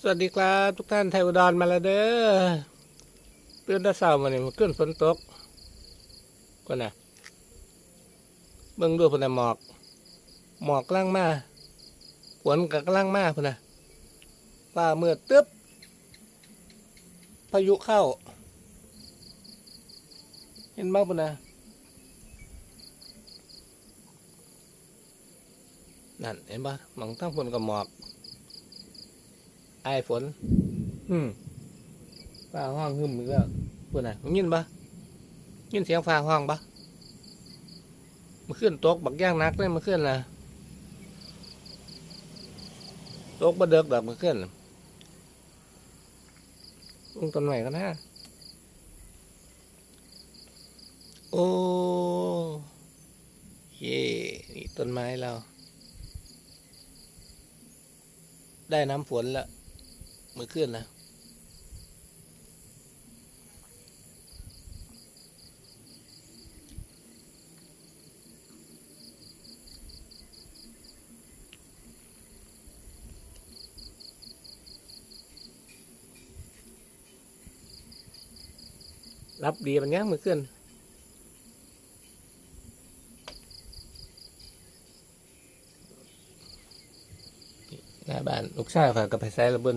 สวัสดีครับ ทุกท่านไทยอุดรมาแล้วเด้อเตือนตะเสามาเนี่ยมันขึ้นฝนตกก็นะเบิ่งดูพนนะหมอก หมอกกลังมาฝนกับกลังมาพนนะฟ้าเมืดตึ๊บพายุเข้า เห็นบ้างพนนะนั่นเห็นปะหมองทั้งฝนกับหมอก ไอายฝน อืมฟ้าห้องหึมอีกแล้วพูดน่ะมึงยินปะยินเสียงฟ้าห้องปะมันขึ้นตกบักย่างนักเลยมันขึ้นนะตกบะเดิกดอกมันขึ้นน่ะลงต้นใหม่กันนะโอ้เย่นี่ต้นไม้เรา ได้น้ำฝนแล้ว มือขึ้นนะรับดีมันยังมือขึ้นหน้าบ้านลูกชายฝากกับไปใส่ระเบิน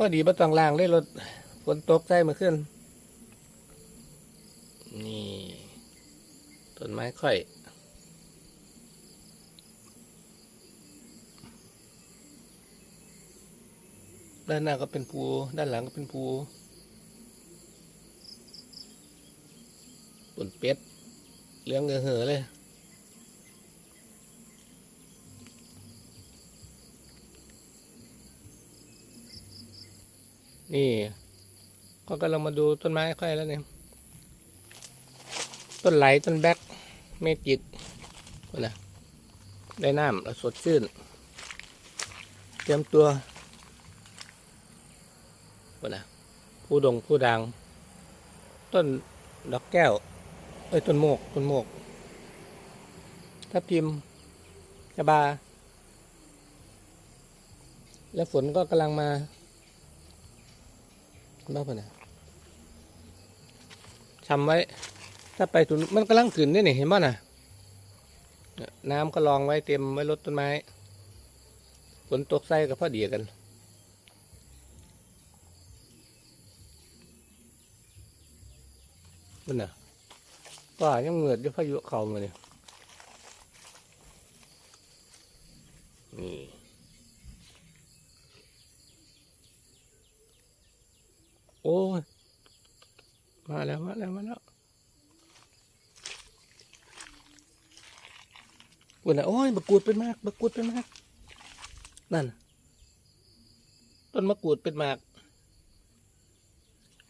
พอดีมาต้องล่างเลยรถฝนตกใส่มาขึ้น นี่ต้นไม้ค่อยด้านหน้าก็เป็นภูด้านหลังก็เป็นภูปนเป็ดเลี้ยงเหอะๆเลย นี่ก็กำลังมาดูต้นไม้ค่อยแล้วเนี่ย ต้นไหลต้นแบกเมจิกนะได้น้ำแล้วสดชื่น เตรียมตัวนะผู้ดงผู้ดัง ต้นดอกแก้ว เอ้ยต้นโมก ต้นโมกทับทิมกระบา และฝนก็กำลังมา บ้าปะเนี่ยทำไว้ ถ้าไปถุนมันกำลังขึ้นนี่นี่เห็นบ้าน่ะน้ำก็รองไว้เตรียมไว้รดต้นไม้ฝนตกใส่กับพ่อเดียกันมันน่ะว่ายังเหงือดด้วยพายุเข้ามาเนี่ยนี่ อ้ยมาแล้วมาแล้วมาแล้ววันน่ะโอ้ยมะกรูดเป็นมากมะกรูดเป็นมาก นั่น ต้นมะกรูดเป็นหมาก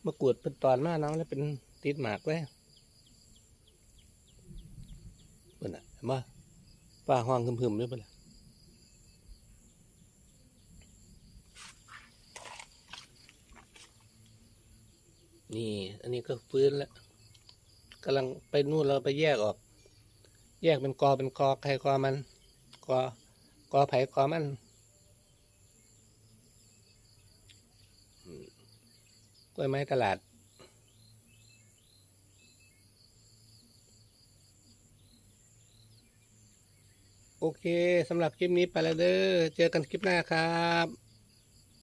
มะกรูดเป็นตอนมาน้องแล้วเป็นติดหมากไว้เพิ่นน่ะเห็นบ่ฟ้าห้องพึมๆด้วยเพิ่นน่ นี่ อันนี้ก็ฟื้นแล้วกำลังไปนู่นเราไปแยกออก แยกเป็นกอเป็นกอใครกอมัน กอกอไผ่กอมันกล้วยไม้ตลาดโอเคสำหรับคลิปนี้ไปแล้วเด้อ เจอกันคลิปหน้าครับ